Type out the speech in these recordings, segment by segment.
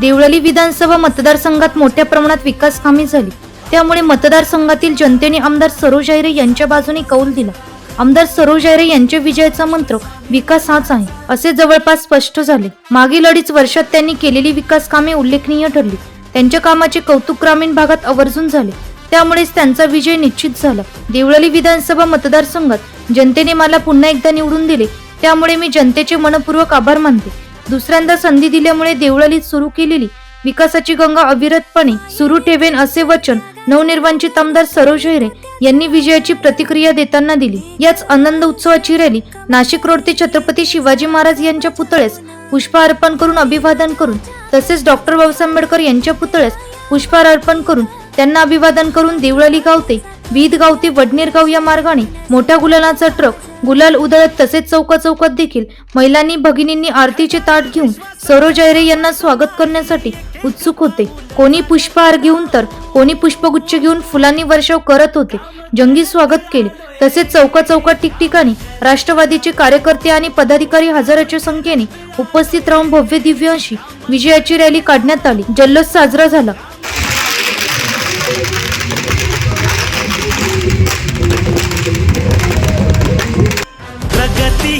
देवळली विधानसभा मतदारसंघात मोठ्या प्रमाणात विकास कामे झाली. त्यामुळे मतदारसंघातील जनतेने आमदार सरोज अहिरे यांच्या बाजूने कौल दिला. आमदार सरोज अहिरे यांच्या विजयाचा मंत्र विकास हाच आहे असे जवळपास स्पष्ट झाले. मागील अडीच वर्षात त्यांनी केलेली विकास कामे उल्लेखनीय ठरली. त्यांच्या कामाचे कौतुक ग्रामीण भागात आवर्जून झाले. त्यामुळेच त्यांचा विजय निश्चित झाला. देवळली विधानसभा मतदारसंघात जनतेने मला पुन्हा एकदा निवडून दिले. त्यामुळे मी जनतेचे मनपूर्वक आभार मानते. दुसऱ्यांदा संधी दिल्यामुळे देवळालीत सुरू केलेली विकासाची गंगा अविरतपणे सुरू ठेवेन असे वचन नवनिर्वांचित आमदार सरोज हिरे यांनी विजयाची प्रतिक्रिया देताना दिली. याच आनंद उत्सवाची रॅली नाशिक रोड ते छत्रपती शिवाजी महाराज यांच्या पुतळ्यास पुष्प अर्पण करून अभिवादन करून तसेच डॉक्टर बाबासाहेब आंबेडकर यांच्या पुतळ्यास पुष्पहार अर्पण करून त्यांना अभिवादन करून देवळाली गाव ते बीद गाव ते वडनेर गाव या मार्गाने मोठ्या गुलालाचा ट्रक गुलाल उधळत तसेच चौका चौकात देखील महिलांनी भगिनींनी आरतीचे ताट घेऊन सरोज यांना स्वागत करण्यासाठी उत्सुक होते. कोणी पुष्पहार घेऊन तर कोणी पुष्पगुच्छ घेऊन फुलांनी वर्षाव करत होते. जंगी स्वागत केले. तसेच चौका चौकात ठिकठिकाणी राष्ट्रवादीचे कार्यकर्ते आणि पदाधिकारी हजाराच्या संख्येने उपस्थित राहून भव्य दिव्य अशी विजयाची रॅली काढण्यात आली. जल्लोष साजरा झाला.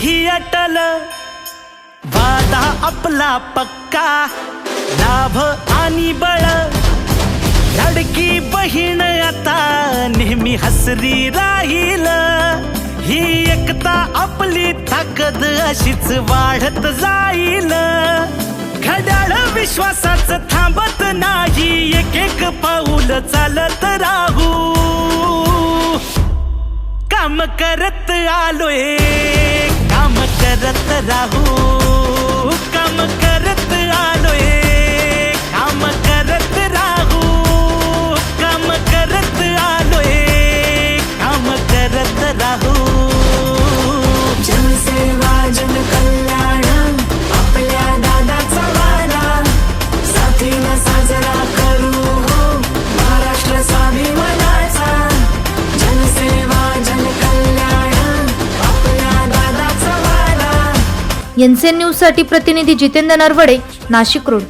ही अटल. वादा आपला पक्का लाभ आणि बळ. लडकी बहीण आता नेहमी हसरी राहील. ही एकता आपली ताकद अशीच वाढत जाईल. घड्याळ विश्वासाच थांबत नाही एक एक पाऊल चालत राहू. काम करत आलोय. काम करत राहू. एनसीएन न्यूजसाठी प्रतिनिधी जितेंद्र नरवडे नाशिक रोड.